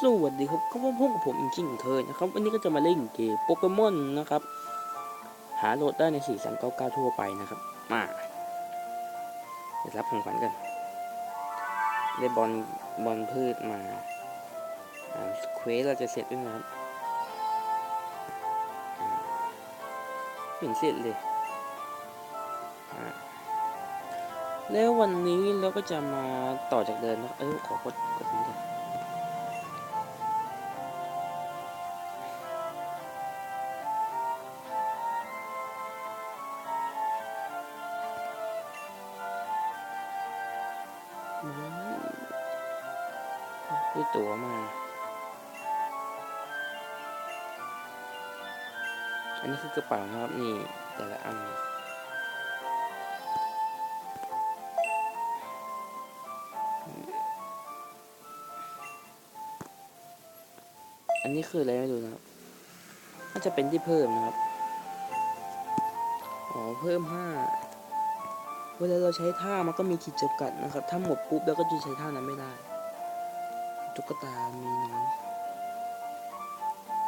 สวัสดีครับก็พบกับผมอีกเช่นเคยนะครับ วันนี้ก็จะมาเล่นเกมโปเกมอนนะครับ หาโหลดได้ใน 4 3 9 9 ทั่วไปนะครับ มาเดี๋ยวรับของขวัญกัน ได้บอลบอลพืชมาอ่าเควสเราจะเสร็จด้วยนะครับอ่าเห็นเสร็จเลยอ่าแล้ววันนี้เราก็จะมาต่อจากเดินนะเออขอกดกดนี้กัน ได้ตั๋วมา อันนี้คือกระเป๋านะครับนี่แต่ละอันอันนี้คืออะไรไม่รู้นะครับน่าจะเป็นที่เพิ่มนะครับ อ๋อ เพิ่มห้าเวลาเราใช้ท่ามันก็มีขีดจำกัดนะครับ ถ้าหมดปุ๊บเราก็จะใช้ท่านั้นไม่ได้ ตุ๊กตา มีน้อย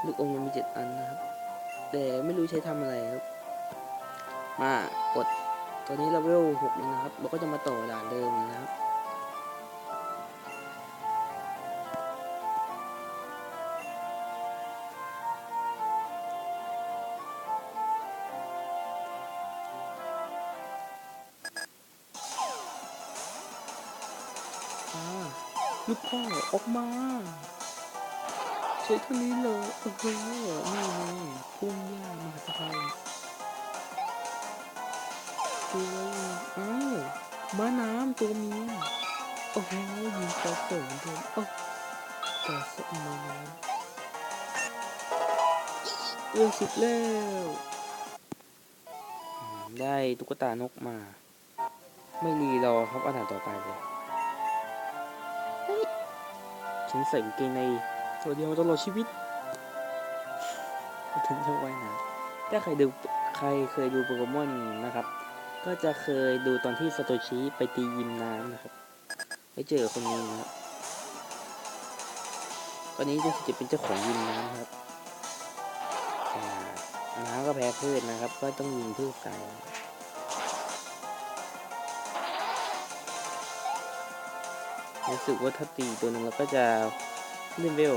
ลูกอมมันมีเจ็ดอันนะครับ แต่ไม่รู้ใช้ทำอะไรครับ มากด ตอนนี้เราเวลหกนะครับ เราก็จะมาต่อด่านเดิมนะครับ ลูกพ่อออกมา ใช้เท่านี้เลยโอ้โหนี่ไงพุ่งย่ามหาภัยตัวอ้าวม้าน้ำตัวเมียโอ้โหยิงต่อส่งเดิมโอ้ต่ส่งมาน้ำเรื่องสิบแล้วได้ตุ๊กตานกมา ไม่รีรอครับอันดับต่อไปเลย ฉันใส่กางเกงในตัวเดียวตลอดชีวิตถึงจะว่ายน้ำถ้าใครดูใครเคยดูโปเกมอนนะครับ ก็จะเคยดูตอนที่สโตชิไปตียิมน้ำนะครับไปเจอคนนี้นะครับตอนนี้จะจะเป็นเจ้าของยิมน้ำครับน้ำก็แพ้พืชนะครับ ก็ต้องยิงพืชใส่ รู้สึกว่าถ้าตีตัวหนึ่งเราก็จะเล่นเวล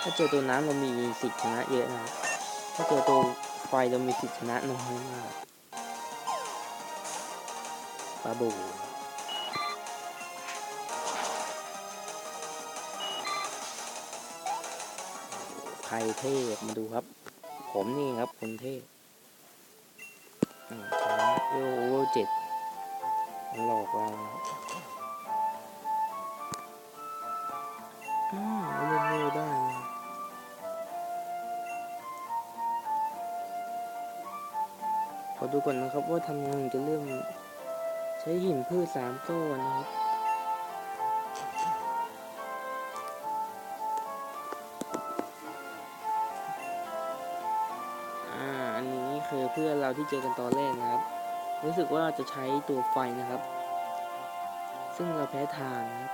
ถ้าเจอตัวน้ำเรามีสิทธิ์ชนะเยอะนะ ถ้าเจอตัวไฟเรามีสิทธิ์ชนะน้อยมากปลาบูใครเทพมาดูครับ ผมนี่ครับคนเทพอืมเลโอเวอร์เจ็ดันหลอกเราอ่าเล่นเร็วได้นะขอดูก่อนนะครับว่าทำยังไงจะเริ่ม ใช้หินพืชสามก้อนนะครับอ่าอันนี้คือเพื่อนเราที่เจอกันตอนแรกนะครับ รู้สึกว่าจะใช้ตัวไฟนะครับ ซึ่งเราแพ้ทางครับ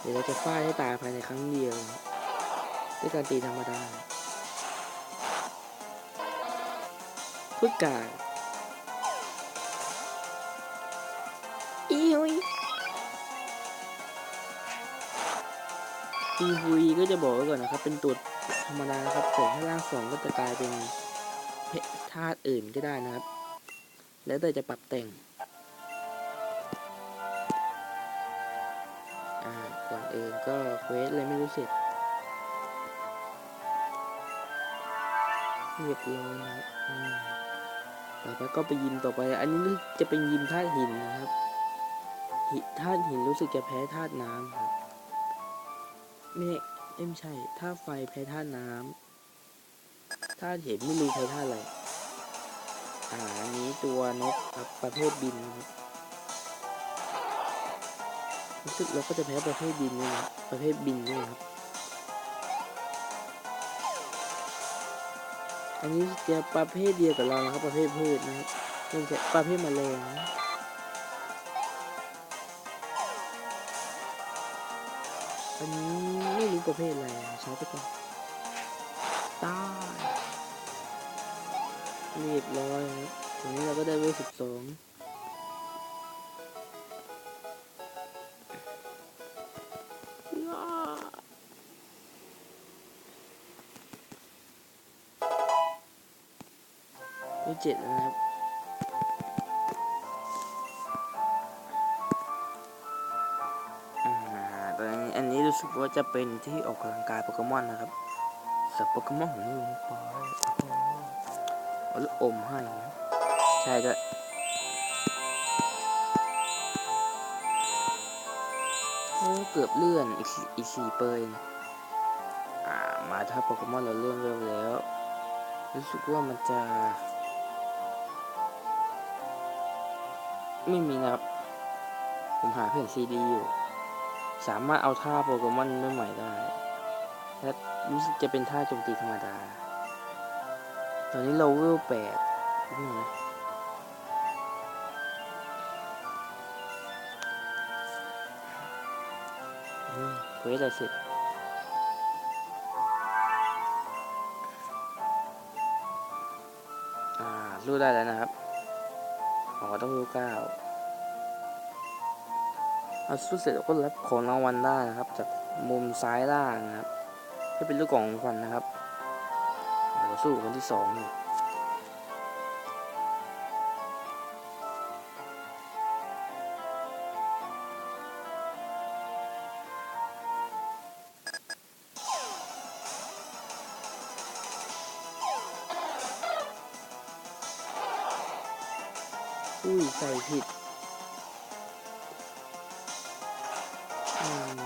เดี๋ยวเราจะฟาดให้ตายภายในครั้งเดียว ด้วยการตีธรรมดาพุทธกา อีฮุยก็จะบอกไว้ก่อนนะครับ เป็นตัวธรรมดานะครับแต่ถ้าร่างสองก็จะกลายเป็นเพธาตุอื่นก็ได้นะครับ แล้วแต่จะปรับแต่งอ่าก่อนอื่นก็เควสเลยไม่รู้เสร็จเรียบร้อยนะครับต่อไปก็ไปยิมต่อไป อันนี้จะเป็นยิมธาตุหินนะครับหิธาตุหินรู้สึกจะแพ้ธาตุน้ำครับ ไม่เอ้ยไม่ใช่ถ้าไฟแพ้ธาน้ำถ้าเห็นไม่รู้แพ้ธาอะไรอ่าอันนี้ตัวนกครับประเภทบินครับรู้สึกเราก็จะแพ้ประเภทบินนี่นะประเภทบินนี่ครับ อันนี้จะประเภทเดียวกับเรานะครับประเภทพืชนะครับไม่ใช่ประเภทแมลงนะ อันนี้ไม่รู้ประเภทอะไรใช้ไปก่อนตายเรียบร้อยครับตรงนี้เราก็ได้เวลสิบสองเจ็ดแล้วนะครับ รู้สึกว่าจะเป็นที่ออกกำลังกายโปเกมอนนะครับสับโปเกมอนของลุงไปอ้โหเอาลูกอมให้ ใช่ด้วยเกือบเลื่อนอีกสี่อีกสี่เปอร์เองอ่ามาถ้าโปเกมอนเราเลื่อนเร็วแล้ว รู้สึกว่ามันจะ ไม่มีนะครับ ผมหาแผ่นซีดีอยู่ สามารถเอาท่าโปเกมอนใหม่ได้ และรู้สึกจะเป็นท่าโจมตีธรรมดา ตอนนี้เราเวลแปดนี่นะเควสอะไรเสร็จอ่ารู้ได้แล้วนะครับ อ๋อ ต้องรู้เก้า เอาสู้เสร็จเราก็รับของรางวัลได้นะครับ จากมุมซ้ายล่างนะครับให้เป็นลูกกล่องของขวัญนะครับเราสู้กับคนที่สองอุ้ยใส่ผิด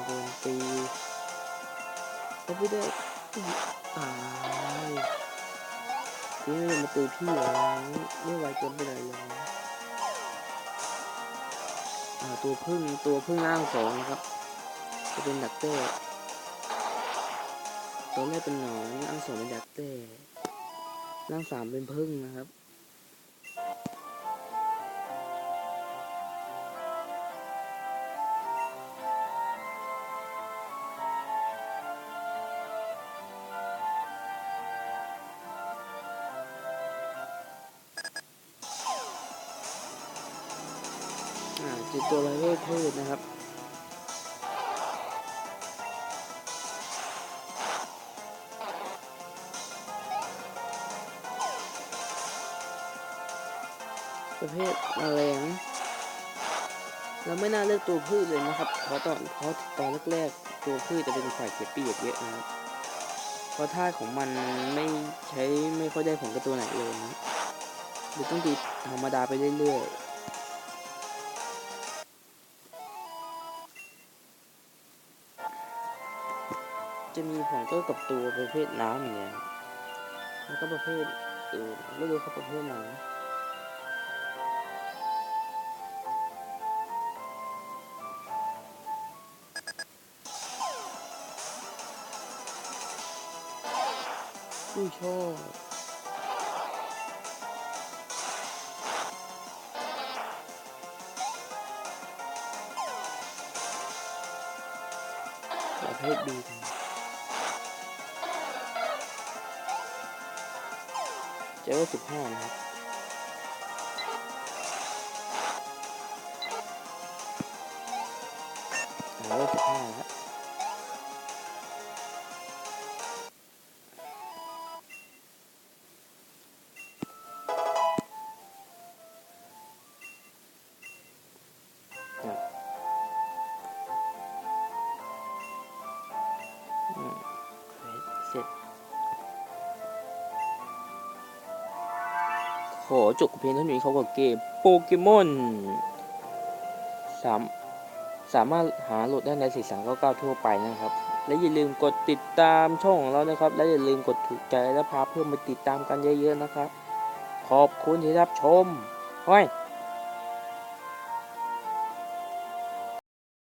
โดนตีเขาไม่ได้ตายนี่ม่มาตีพี่เหรอไม่ไหวเกินไปเลยเหรออ่าตัวพึ่งตัวพึ่งร่างสองนะครับ จะเป็นดักเต้ตัวแรกเป็นหนอนร่างสองเป็นดักเต้ร่างสามเป็นพึ่งนะครับ อ่าจุดตัวไรเทพืชนะครับประเภทแมลงเราไม่น่าเลือกตัวพืชเลยนะครับ เพราะตอนเพราะตอนแรกๆตัวพืชจะเป็นฝ่ายเก็บเปียกเยอะนะครับเพราะท่าของมันไม่ใช้ไม่ค่อยได้ผลกับตัวไหนเลยนะหรือต้องตีธรรมดาไปเรื่อยๆ จะมีผลก็กับตัวประเภทน้ำอย่างเงี้ยแล้วก็ประเภทอื่นไม่รู้เขาประเภทไหนอุ้ยชอบประเภทดี เจอว่าสิบห้านะครับเอาว่าสิบห้าแล้ว อจบเพียงเท่านี้เขากับเกมโปเกมอนสามสามารถหาโหลดได้ในสี่สามเก้าเก้าทั่วไปนะครับ และอย่าลืมกดติดตามช่องของเรานะครับ และอย่าลืมกดถูกใจและพาเพื่อนมาติดตามกันเยอะๆนะครับ ขอบคุณที่รับชมห้อย